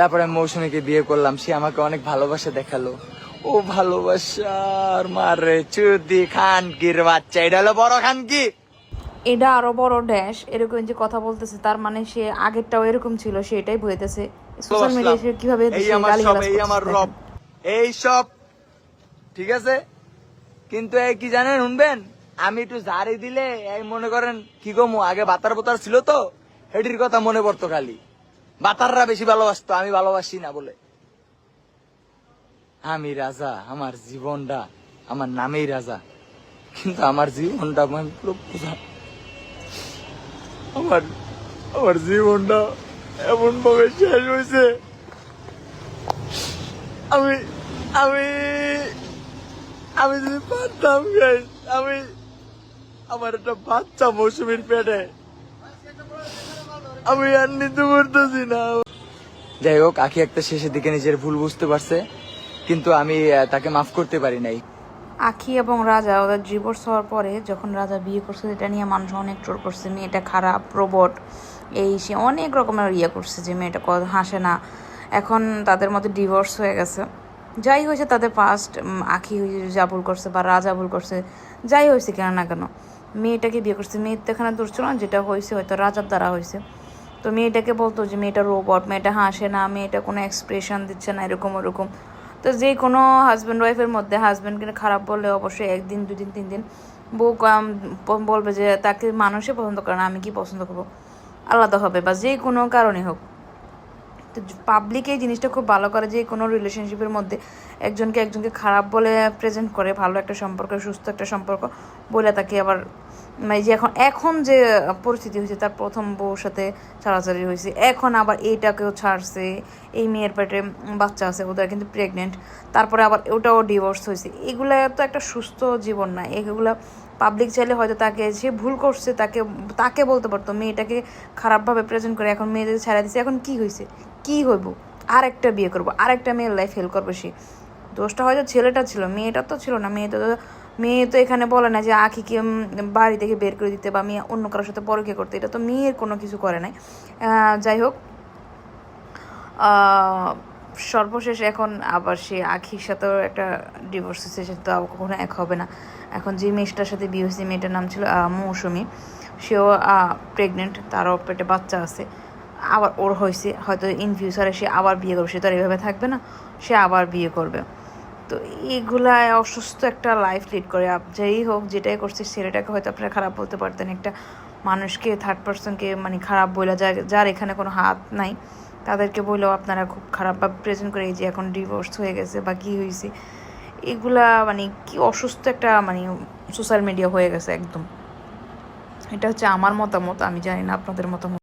তারপরে আমি মৌসুমীকে বিয়ে করলাম সে আমাকে অনেক ভালোবাসা দেখাল। ও ভালোবাসার মারে চুদি খান কির বাচ্চা এটা হলো বড় খান কি? এটা আরও বড় ড্যাশ এরকম যে কথা বলতেছে তার মানে সে আগেরটাও এরকম ছিল সে এটাই বইতেছে সোশ্যাল মিডিয়ায় সে কীভাবে এই আমার সব এই আমার রব এই সব ঠিক আছে? কিন্তু এই কি জানেন শুনবেন? আমি একটু জারি দিলে এই মনে করেন কি গো আগে বাতার বোতার ছিল তো হেডির কথা মনে পড়তো খালি। বাতাররা বেশি ভালোবাসতো, আমি ভালোবাসি না বলে। আমি রাজা, আমার জীবনটা, আমার নামেই রাজা। কিন্তু আমার জীবনটা আমি পুরো বোঝা। আমার আমার জীবনটা এমন ভাবে শেষ হয়েছে। আমি আমি আমি যদি পারতাম আমি, আমার একটা বাচ্চা মৌসুমীর পেটে আমি আর নিতে পারতেছি না। যাই হোক আখি একটা শেষের দিকে নিজের ভুল বুঝতে পারছে কিন্তু আমি তাকে মাফ করতে পারি নাই। আখি এবং রাজা ওদের ডিভোর্স হওয়ার পরে যখন রাজা বিয়ে করছে এটা নিয়ে মানুষ অনেক ট্রোল করছে মেয়েটা খারাপ রোবট এই সে অনেক রকমের ইয়ে করছে যে মেয়েটা হাসে না। এখন তাদের মধ্যে ডিভোর্স হয়ে গেছে। যাই হয়েছে তাদের ফার্স্ট আখি যা ভুল করছে বা রাজা ভুল করছে যাই হয়েছে কেন না কেন মেয়েটাকে বিয়ে করছে। মেয়ের তো এখানে দূর ছিল না যেটা হয়েছে হয়তো রাজার দ্বারা হয়েছে। তো মেয়েটাকে বলতো যে, মেয়েটা রোবট মেয়েটা হাসে না, মেয়েটা কোনো এক্সপ্রেশন দিচ্ছে না, এরকম, ওরকম। তো যে কোনো হাজব্যান্ড ওয়াইফের মধ্যে হাজব্যান্ডকে খারাপ বললে অবশ্যই একদিন, দুদিন, তিন দিন বউ বলবে যে, তাকে মানুষে পছন্দ করে না, আমি কি পছন্দ করব? আলাদা হবে বা যে কোনো কারণে হোক। তো পাবলিক এই জিনিসটা খুব ভালো করে যে কোনো রিলেশনশিপের মধ্যে একজনকে একজনকে খারাপ বলে প্রেজেন্ট করে, ভালো একটা সম্পর্ক, সুস্থ একটা সম্পর্ক বলে তাকে আবার মানে যে এখন এখন যে পরিস্থিতি হয়েছে, তার প্রথম বউর সাথে ছাড়াছাড়ি হয়েছে। এখন আবার এইটাকেও ছাড়ছে। এই মেয়ের পেটে বাচ্চা আছে ওদের কিন্তু প্রেগনেন্ট তারপরে আবার ওটাও ডিভোর্স হয়েছে। এগুলা তো একটা সুস্থ জীবন না। এগুলা পাবলিক চাইলে হয়তো তাকে, সে ভুল করছে, তাকে তাকে বলতে পারতো। মেয়েটাকে খারাপভাবে প্রেজেন্ট করে এখন মেয়েদের ছেড়ে দিছে। এখন কি হয়েছে? কি হইব? আর একটা বিয়ে করব আর একটা মেয়ের লাইফ হেল করবে সে। দোষটা হয়তো ছেলেটা ছিল, মেয়েটা তো ছিল না। মেয়েটা তো মেয়ে তো এখানে বলে না যে আখিকে বাড়ি থেকে বের করে দিতে বা মেয়ে অন্য কারোর সাথে পরকে করতে, এটা তো মেয়ের কোনো কিছু করে নাই। যাই হোক সর্বশেষ এখন আবার সে আখির সাথেও একটা ডিভোর্স হয়েছে সে তো কখনো এক হবে না। এখন যে মেয়েটার সাথে বিয়ে হয়েছে, মেয়েটার নাম ছিল মৌসুমী। সেও প্রেগনেন্ট তারও পেটে বাচ্চা আছে। আবার ওর হয়েছে, হয়তো ইন ফিউচারে সে আবার বিয়ে করবে, সে তো আর এভাবে থাকবে না, সে আবার বিয়ে করবে। তো এইগুলা অসুস্থ একটা লাইফ লিড করে। যেই হোক, যেটাই করছে ছেলেটাকে হয়তো আপনারা খারাপ বলতে পারতেন। একটা মানুষকে থার্ড পার্সনকে মানে খারাপ বলে যার যার এখানে কোনো হাত নাই, তাদেরকে বললেও আপনারা খুব খারাপ বা প্রেজেন্ট করে এই যে এখন ডিভোর্স হয়ে গেছে বা কী হয়েছে এগুলা মানে কি অসুস্থ একটা মানে সোশ্যাল মিডিয়া হয়ে গেছে একদম। এটা হচ্ছে আমার মতামত, আমি জানি না আপনাদের মতামত।